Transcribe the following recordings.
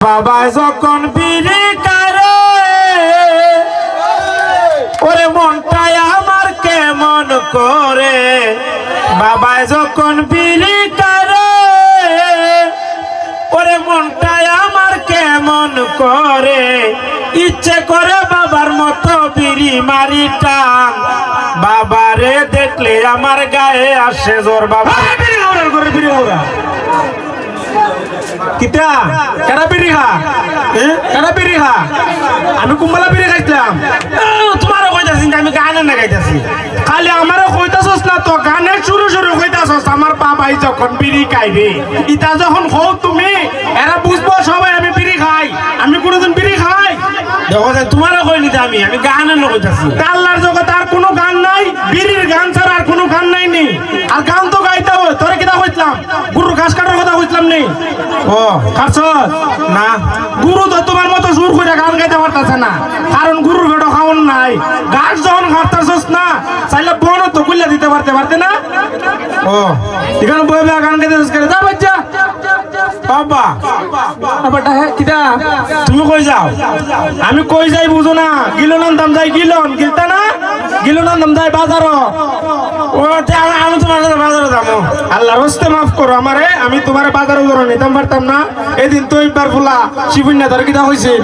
বাবা যখন বিড়ি কারে ওরে মনটাই আমার কেমন করে? বাবা যখন বিড়ি কারে ওরে মনটাই আমার কেমন করে? ইচ্ছে করে বাবার মতো বিড়ি মারি টান। বাবারে দেখলে আমার গায়ে আসে জোর বাবা। বিড়ি করে বিড়ি বিড়ি খা কেডা বিড়ি খা আমি কুম্বালা বিড়ি খাইছিলাম। তোমারও কইতাছি আমি গানে না গাইতাছি খালি আমারও কইতাছস না, তো গানের শুরু শুরু কইতাছস আমার বাবাই যখন বিড়ি খাইবে ইতা যখন হও তুমি এরা বুঝব সবাই আমি বিড়ি খাই। আমি কোনোদিন বিড়ি খাই? দেখো তোমারও কই আমি। আমি গানে না কইতাছি আল্লাহর জগতে আর কোনো গান নাই। বিড়ির গান ছাড়া আর কোনো গান নাই নি আর গান তো গাইতে হয় তোরে কিটা কইছিলাম গুরু ঘাস কাটার কথা ও। খাচ্ছ না। গুরু তো তোমার মতো সুর করে গান গাইতে পারতাছে না। কারণ গুরুর খাওয়ান নাই। গাছ যখন খাটতাছস না চাইলে বন তো দিতে পারতে পারতে না। ও। এখানে বই বই গান গাইতে করে যা বাচ্চা। বাবা। বাবাটা হ্যাঁ কিটা তুমি কই যাও? আমি কই যাই বুঝো না। গিলন দাম যাই গিলন। গিলতা না? গিলন দাম যাই বাজার ও আল্লাহ রস্তে মাফ করো আমারে, আমি তোমার বাজারে ধরো নিতাম, পারতাম না। এদিন তো একবার ফুলা শিবুন্যা ধরে কিটা হইছিল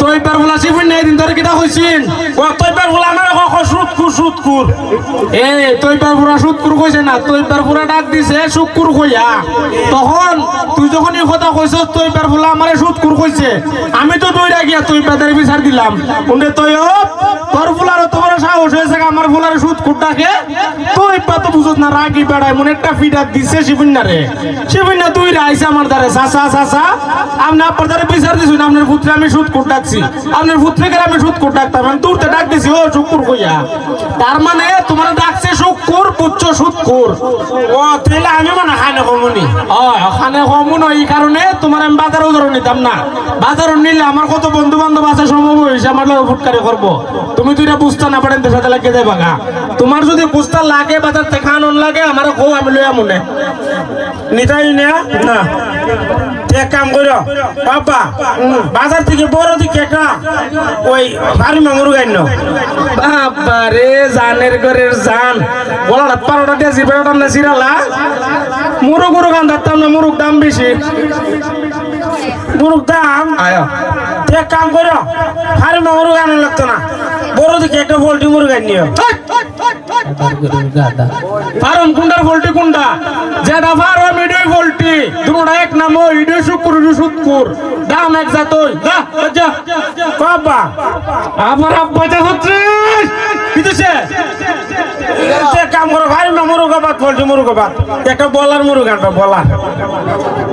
তো একবার ফুলা শিবুন্যা এদিন ধরে কিটা হইছিল ও তো একবার ফুলা আমার ক সুদ কুর সুদ কুর এ না ডাক দিছে তখন তুই যখন তুই আমারে সুদ কুর কইছে। আমি তো দৌড়া গিয়া তুই পেদের বিচার দিলাম। তুই তোর ফুলারও তোমার সাহস হয়েছে আমার ফুলার সুদ কুর ডাকে তুই বুঝত না, রাগি বেড়ায় মনে একটা দিছে শিবুন্যা রে। শিবুন্যা, তুই রে আইসা আমার দ্বারে চাচা চাচা আপনি আপনার দ্বারে বিচার দিছুন আপনার পুত্রে আমি সুদ ডাকছি আপনার আমি সুদ আমি ডাক দিছি, ও শুকুর কইয়া। তার মানে তোমার ডাকছে শুকুর পুচ্ছ সুদকুর ও তাহলে আমি মনে খাই না কমুনি। ও কমুন এই কারণে তোমার আমি বাজারও ধরে নিতাম না। বাজারও নিলে আমার কত বন্ধু বান্ধব আছে সম্ভব হয়েছে আমার ফুটকারি করব। তুমি দুইটা বুঝতে না পারেন সাথে লাগিয়ে দেবা গা তোমার যদি বুঝতে লাগে বাজার থেকে আনন্দ লাগে আমার কো আমি লইয়া মনে। নিতাই না? না। এক কাম করো। বাবা বাজার থেকে বড় দিকে একটা ওই বাড়ি মামুর গাইন বাবারে জানের ঘরের জান। বলাটা পারোটা দিয়ে জিবেটা না সিরালা। দাম বেশি। দাম? আয়া। এক কাম করো। মামুর গান লাগতো না। বড় একটা পোল্ট্রি মুরু গাইন নিও। ফার্ম কুন্ডার পোল্ট্রি কুন্ডা? যেটা ফার্ম ইডই পোল্ট্রি। দুটা এক নাম ইডই শুকুর শুকুর দাম এক যা। বাবা। আমার আব্বা যা হচ্ছে। কাম করো ভাই না মুরুগা বাদ পোল্ট্রি মুরুগা বাদ একটা বলার মুরুগ বলার।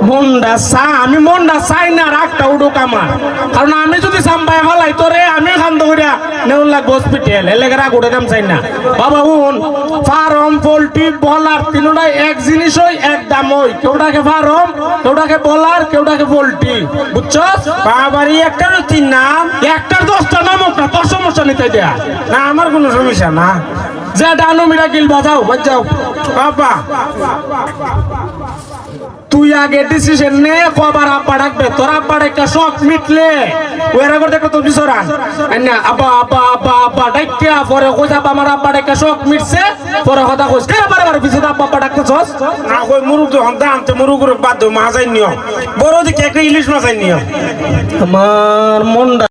মন্ডা চা, আমি মন্ডা চাই না, রাগটা উডুক আমার। কারণ আমি যদি সাম্বাই ফেলাই তোরে আমি খান্দ করিয়া নেউন লাগবো হসপিটাল এলাকা রাগ উঠে দাম চাই না। বাবা উন ফার্ম, পোল্ট্রি, বলার তিনটাই এক জিনিস ওই এক দাম ওই কেউটাকে ফার্ম, কেউটাকে বলার, কেউটাকে পোল্ট্রি। বুঝছ বাবারি একটার তিন নাম, একটার দশটা নাম না, তোর সমস্যা নিতে দেয়া। না, আমার কোনো সমস্যা না। যে ডানো মিরা গিল বাজাও বাজাও বাবা। তুই আগে ডিসিশন নে কবার আব্বা ডাকবে। তোর আব্বা একটা শখ মিটলে ওরা করতে কত বিচরান না আব্বা আব্বা আব্বা আব্বা ডাকিয়া পরে কইছ আব্বা আমার আব্বা একটা শখ মিটছে। পরে কথা কইছ কে বারে বারে পিছে আব্বা আব্বা ডাকতেছস? না কই মুরুগ যখন দাম তো মুরুগুর বাদ মাছ আই নিও বড় দিকে একটা ইলিশ মাছ আই নিও আমার মনটা